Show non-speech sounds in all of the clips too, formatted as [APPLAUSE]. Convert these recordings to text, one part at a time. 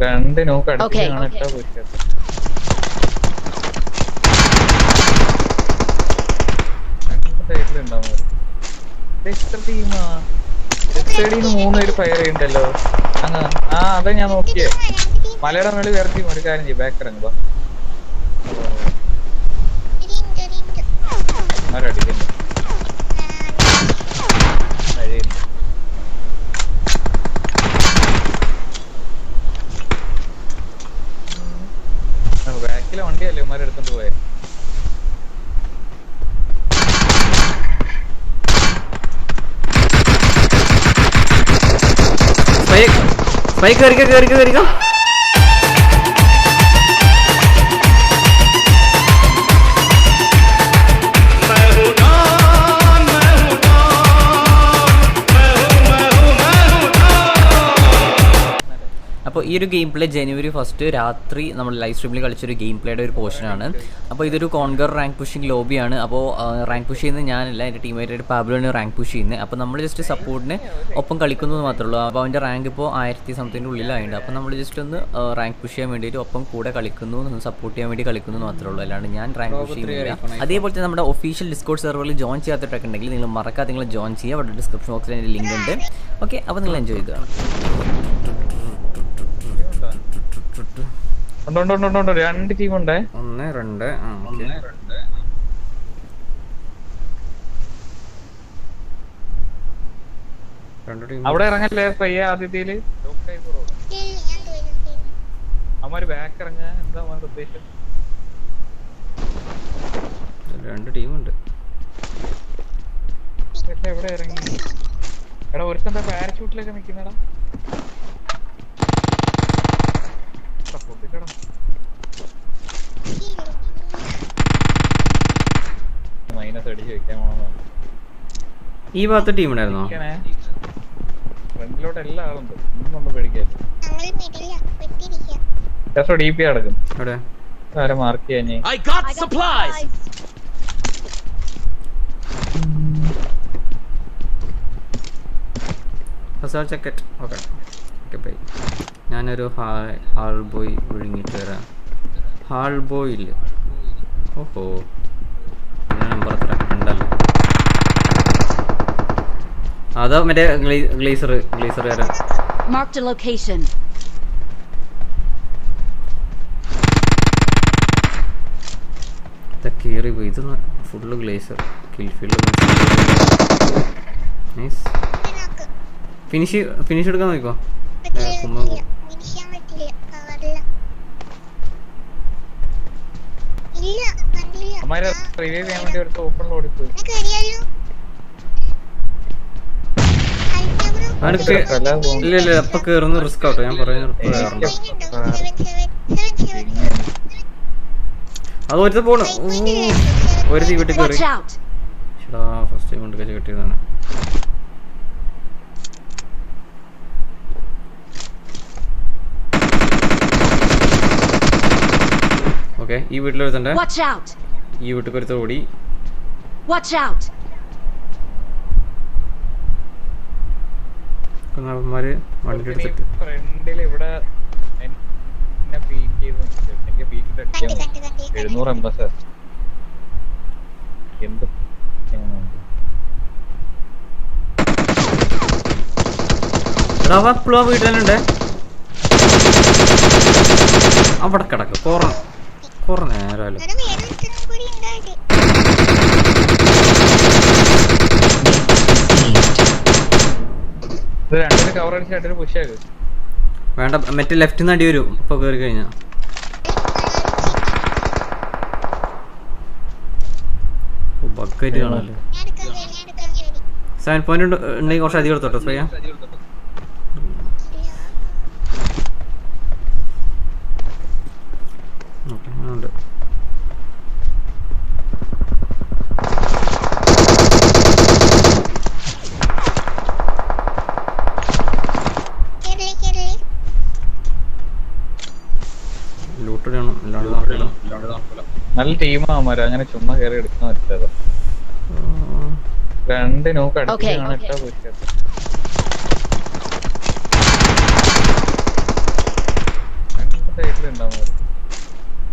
രണ്ട് നോക്ക്. അടുപ്പിച്ചാണ് ഇട്ടാ പോയിക്കത് രണ്ട് സൈഡിലുണ്ടാവും എത്ര ടീമാ സൈഡിൽ മൂന്ന് പേര് ഫയർ ചെയ്യണ്ടല്ലോ? അങ്ങ് ആ അതാ ഞാൻ നോക്കിയേ. മലയുടെ മേളിൽ വേറെ ടീം ഒരു കാര്യം ചെയ്യും ബാക്ക് ഇറങ്ങുമ്പോ ആരടിക്കുന്നു കഴിയുന്നു ബാക്കിലെ വണ്ടിയല്ലേ ഉമ്മാരെ എടുത്തോണ്ട് പോയെ സ്പൈ സ്പൈ കയറിക്കോ കയറിക്കോ കയറിക്കോ ഒരു ഗെയിം പ്ലേ ജനുവരി ഫസ്റ്റ് രാത്രി നമ്മൾ ലൈവ് സ്ട്രീമിൽ കളിച്ചൊരു ഗെയിം പ്ലേയുടെ ഒരു പോർഷനാണ് അപ്പോൾ ഇതൊരു കോൺഗർ റാങ്ക് പുഷിംഗ് ലോബിയാണ് അപ്പോൾ റാങ്ക് പുഷ് ചെയ്യുന്നത് ഞാനല്ല എന്റെ ടീമായിട്ട് പാബ്ലോണ് റാങ്ക് പുഷ് ചെയ്യുന്നത്. അപ്പോൾ നമ്മൾ ജസ്റ്റ് സപ്പോർട്ടിന് ഒപ്പം കളിക്കുന്നു മാത്രമുള്ളൂ മാത്രമേ ഉള്ളൂ. അപ്പോൾ അവന്റെ റാങ്ക് ഇപ്പോൾ ആയിരത്തി സംതിന്റെ ഉള്ളിലായിട്ടുണ്ട്. അപ്പോൾ നമ്മൾ ജസ്റ്റ് ഒന്ന് റാങ്ക് പുഷ് ചെയ്യാൻ വേണ്ടിയിട്ട് ഒപ്പം കൂടെ കളിക്കുന്നു സപ്പോർട്ട് ചെയ്യാൻ വേണ്ടി കളിക്കുന്നു മാത്രമേ ഉള്ളൂ. അല്ലാണ്ട് ഞാൻ റാങ്ക് പുഷ് ചെയ്യുന്നില്ല. അതേപോലെ തന്നെ നമ്മുടെ ഒഫീഷ്യൽ ഡിസ്കോഡ് സെർവറിൽ ജോയിൻ ചെയ്യാത്തിട്ടൊക്കെ ഉണ്ടെങ്കിൽ നിങ്ങൾ മറക്കാതെ നിങ്ങൾ ജോയിൻ ചെയ്യുക. അവിടെ ഡിസ്ക്രിപ്ഷൻ ബോക്സിൽ എന്റെ ലിങ്ക് ഉണ്ട്. ഓക്കെ അപ്പോൾ നിങ്ങൾ എൻജോയ് ചെയ്യുക. രണ്ട് ടീം ഉണ്ടേ? ഒന്ന് രണ്ട് ആ ഓക്കെ. രണ്ട് ടീം അവിടെ ഇറങ്ങല്ലേ പയ്യ ആദ്യത്തിൽ? അമ്മര് ബാക്ക് ഇറങ്ങാ? എന്താ ഉദ്ദേശം? രണ്ട് ടീമുണ്ട് എവിടെ ഇറങ്ങി? എടാ ഒരുത്തന്റെ പാരഷൂട്ടിലൊക്കെ നിക്കുന്നടാ എടാ, പൊട്ടിക്കടാ. മൈനസ് അടിച്ച് വെക്കാൻ പോണെന്നാണ് ഈ ഭാഗത്ത് ടീം ഉണ്ടായിരുന്നോ ഫ്രണ്ടിലോട്ട് എല്ലാ ആളുണ്ട് ഒന്നും പേടിക്കാൻ ജസ്റ്റ് ഡി പി അടക്കും ആരെ മാർക്ക് ചെയ്യാൻ? ഓക്കെ ഓക്കെ ബൈ ഞാനൊരു ഹാൾ ബോയ് വിഴുങ്ങിയിട്ട് വരാം. ഹാൾ ബോയ് ഇല്ല ഓഹോ. അതോ മറ്റേ ഗ്ലേസർ ഗ്ലേസർ വരാം മാർക്ക്ഡ് ലൊക്കേഷൻ location. ഇതാ കയറി പോയി. ഇത് full glazer. Kill field nice finish finish എടുക്കാൻ നോക്കോ. കുമ്മ അമ്മാരെ റിവൈവ് ചെയ്യാൻ വേണ്ടി എടുത്ത് ഓപ്പണിൽ ഓടിപ്പോയി ഇല്ല ഇല്ല അപ്പൊ കേറുന്ന റിസ്ക് ആട്ടോ ഞാൻ പറയുന്ന അത് ഒരു പോണു. ഒരു തീ വീട്ടിൽ കയറി ഫസ്റ്റ് ടൈം കൊണ്ട് കച്ച് കിട്ടിയതാണ്. ഓക്കെ ഈ വീട്ടിലൊരുത്തണ്ട് Watch ഈ വീട്ടിൽ ഓടി. Watch out! അവന്മാര് വണ്ടി എടുത്തിട്ട് ഫ്രണ്ടിൽ ഇവിടെ എൻ- എന്നെ പീക്ക് ചെയ്ത് നിൽക്കും. എനിക്ക് പീക്കിട്ട് അടിക്കാൻ പറ്റും. എഴുന്നൂറ് എൺപത് എന്ത് എപ്പോഴും ആ വീട്ടിൽ അവിടെ കിടക്ക്. കുറ കുറെ നേരമല്ലോ. രണ്ടിന് കവർ അടിച്ച് രണ്ടിന് പുഷ് ആകും വേണ്ട മറ്റേ ലെഫ്റ്റിൽ നിന്ന് അടി വരും ഇപ്പൊ കയറി കഴിഞ്ഞാ. ബക്കറ്റ് കാണാമല്ലോ സെവൻ പോയിന്റ് ഉണ്ടെങ്കിൽ കുറച്ച് അധികം എടുത്തോട്ടോ ശ്രേയ ഓക്കെ ഉണ്ട് ലൂട്ട് ചെയ്യണം അല്ലാണ്ട് നല്ല ടീമാമാര് അങ്ങനെ ചുമ്മാ കേറി എടുക്കാൻ പറ്റാതെ. രണ്ട് നോക്ക്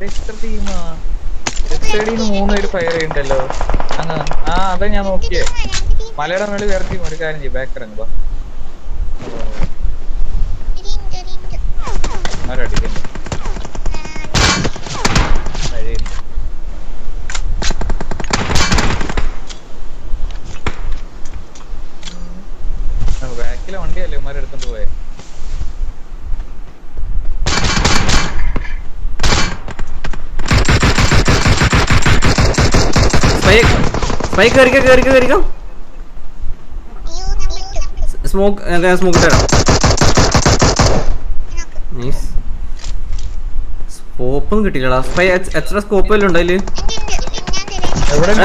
എത്ര ടീമാ മൂന്ന് പേര് ഫയർ ചെയ്യണ്ടല്ലോ? അങ്ങ് ആ അതാ ഞാൻ നോക്കിയേ. മലയുടെ മേളിൽ വേറെ ടീം ഒരു കാര്യം ചെയ്യും ബാക്ക് ഇറങ്ങുമ്പോ ബാക്കിലെ വണ്ടിയല്ലേ ഇവന്മാരെ എടുത്തോണ്ട് പോയെ? സ്പൈ സ്പൈ കയറിക്കോ കയറിക്കോ കയറിക്കോ സ്മോക്ക് സ്മോക്ക് തരാം നൈസ് സ്കോപ്പും കിട്ടിയില്ലടാ. സ്പൈ എത്ര സ്കോപ്പ് വല്ലതും ഉണ്ടോ അതിൽ?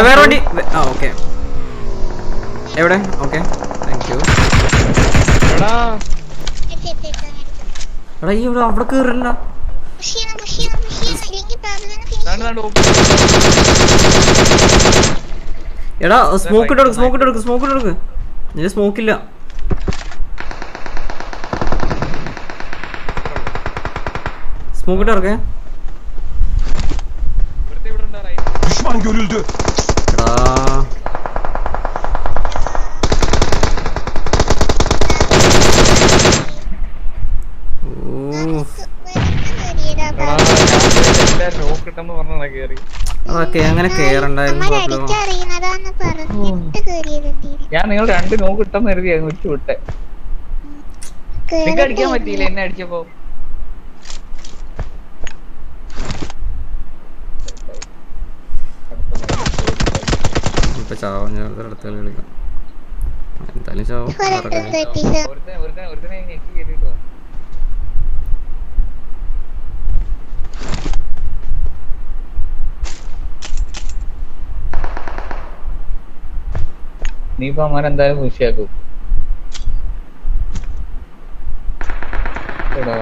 വേറെ വണ്ടി. ആ ഓക്കെ എവിടെ? ഓക്കെ താങ്ക് യു എടാ. എടാ ഈ ഇവിടെ അവിടെ കേറില്ല. എടാ സ്മോക്ക് ഇട്ട് കൊടുക്ക് സ്മോക്ക് ഇട്ട് കൊടുക്ക് സ്മോക്ക് ഇട്ട് കൊടുക്ക്. ഇതിന് സ്മോക്ക് ഇല്ല. സ്മോക്ക് ഇട്ട് റൈറ്റ് എടാ ഊഫ്. എടാ കേറി. അങ്ങനെ കേറണ്ടായിരുന്നു ഞാൻ നിങ്ങൾ രണ്ട് നോക്കിട്ടെന്ന് കരുതി അങ്ങ് വിട്ടു വിട്ടെ. നിങ്ങൾക്ക് അടിക്കാൻ പറ്റിയില്ല എന്നെ അടിച്ചപ്പോ? ഇപ്പൊ ചാവും ഞാൻ വെറുതെ അടുത്ത കളി കളിക്കാം. എന്തായാലും ചാവും. ഒരുത്തനെ ഒരുത്തനെ ഒരുത്തനെ ഞെക്കി കേട്ടിട്ടോ നീ ഇപ്പൊ അമ്മാരെ എന്തായാലും മുഷിയാക്കും എടാ.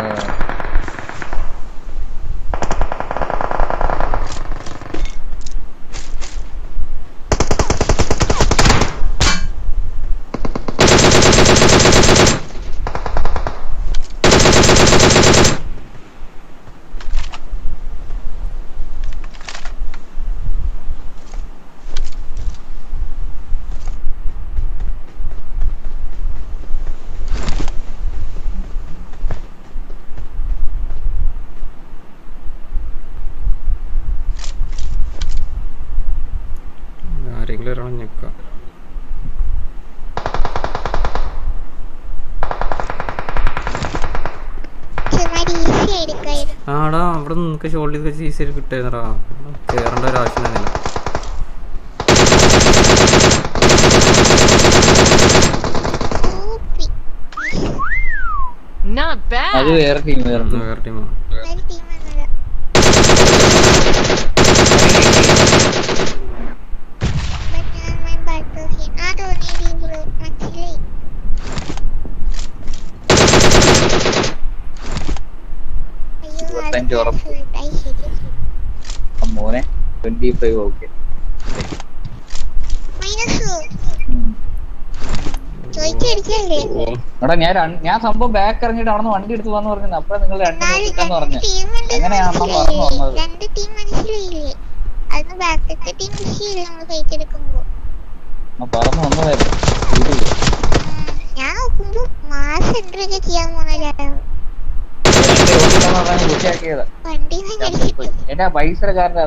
ആടാ അവിടെ നിനക്ക് ഷോൾഡ് ചെയ്ത് വെച്ച് ഈസിയായിട്ട് കിട്ടായിരുന്നടാ കേറേണ്ട ഒരു ആവശ്യം തന്നെയില്ല അത് വേറെ ടീം വേറെ ടീമാണ് ടീം battlefield. ആ തോന്നിയത് ബ്രോ അയ്യോ ഉറപ്പ്. മോനെ ട്വന്റി ഫൈവ് ഓക്കെ എടാ ഞാൻ ഞാൻ സംഭവം ബാക്ക് ഇറങ്ങിട്ട് അവിടെ വണ്ടി എടുത്ത് പോകാന്ന് പറഞ്ഞു അപ്പഴ നിങ്ങൾ രണ്ട് പറഞ്ഞു. നോക്കിട്ടെന്ന് പറഞ്ഞു വന്നത്? രണ്ട് ടീം മനസ്സിലായില്ലേ അന്ന് ബാക്കത്തെ ടീം വിഷയമില്ല നമ്മൾ ഫൈറ്റ് എടുക്കുമ്പോ. ആ പറന്ന് വന്നതായിരുന്നു. ഞാൻ നോക്കുമ്പോ മാസ് എൻട്രി ഒക്കെ ചെയ്യാൻ പോകുന്ന എന്റെ പൈസക്കാരന്റെ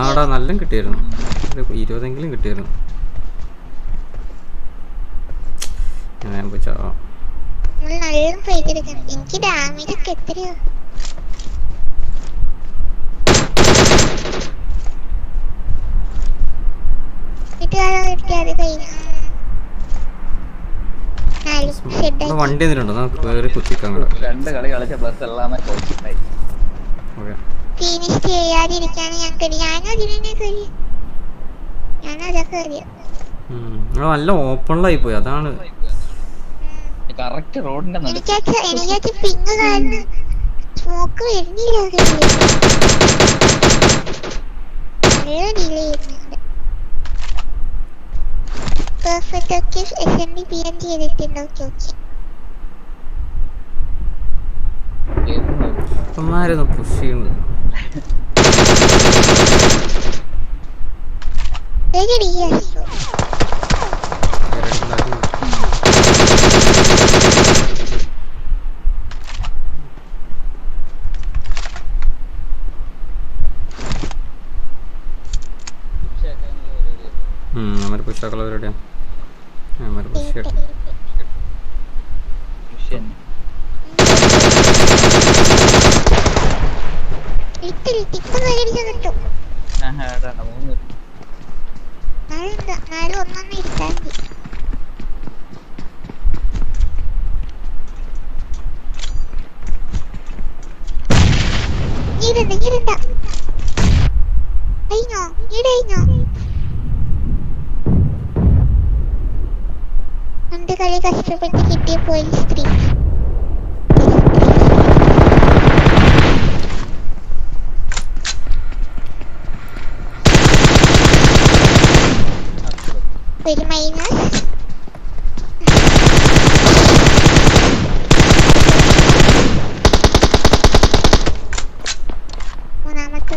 ആടാ നല്ല കിട്ടിയായിരുന്നു. ഇരുപതെങ്കിലും കിട്ടിയായിരുന്നു. ഞാൻ പോയി ചാവാം. എനിക്ക് ഡാമേജ് ഒക്കെ എത്രയോ വീട്ടുകാരെ കിട്ടിയാൽ കഴിഞ്ഞു നാലും ഇവിടെ ഷെഡായി വണ്ടി എന്തിനുണ്ടോ നമുക്ക് കയറി കുത്തിക്കാൻ കൂടെ രണ്ട് കളി കളിച്ച പ്ലസ് എല്ലാം ഫിനിഷ് ചെയ്യാതിരിക്കാണ് ഞാൻ ഞാനും അതിനെ നല്ല ഓപ്പണിലായി പോയി. അതാണ്. കറക്റ്റ് റോഡിന്റെ കാരണം സ്മോക്ക് വരുന്നില്ല. [LAUGHS] നല്ല ഡിലേ ഡി പി എൻ ചെയ്തിട്ടുണ്ട് ഓക്കെ ഓക്കെ അമ്മമാരൊന്ന് പുഷ് ചെയ്യുന്നു ഒരു ഡി എസ് അമ്മമാർ പുഷാക്കുള്ള പരിപാടിയാണ് അമ്മമാർ പുഷ് ചെയ്യട്ടെ ഇത്തിരി ഇപ്പൊ കൈയടിച്ച് കിട്ടും മൂന്ന് പേര്. നാളെ എന്താ നാളെ ഒന്നൊന്നും ഇരുത്താൻ കഴിഞ്ഞോ? ഈട് കഴിഞ്ഞോ രണ്ട് കളി കഷ്ടപ്പെട്ട് കിട്ടിയ പോലീസ് സ്ത്രീ ഒരു മൈനസ് മൂന്നാമത്തെ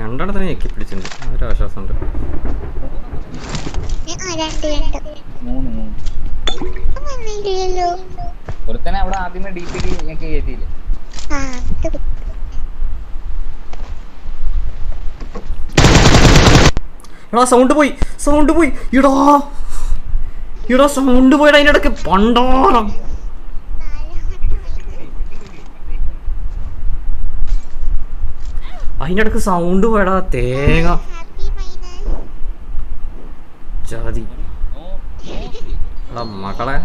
രണ്ടെണ്ണത്തിന് ഞെക്കി പിടിച്ചിട്ടുണ്ട് ഒരു ആശ്വാസമുണ്ട്. ഒരുത്തനെ അവിടെ ആദ്യമേ ഡി പിക്ക് ഞെക്കി കയറ്റിയില്ലേ? ആ ഇത് കിട്ടി. എടാ സൗണ്ട് പോയി. സൗണ്ട് പോയി. ഇടാ ഇടാ സൗണ്ട് പോയിടാ അതിന്റെ ഇടയ്ക്ക് പണ്ടാറം അതിന്റെ ഇടയ്ക്ക് സൗണ്ട് പോയടാ തേങ്ങ. ജാതി. എടാ മക്കളെ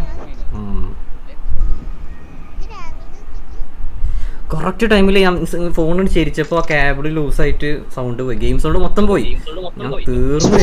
കറക്റ്റ് ടൈമിൽ ഞാൻ ഫോൺ ചിരിച്ചപ്പോൾ ആ ക്യാബിൾ ലൂസായിട്ട് സൗണ്ട് പോയി. ഗെയിം സൗണ്ട് മൊത്തം പോയി. ഞാൻ തീർന്നു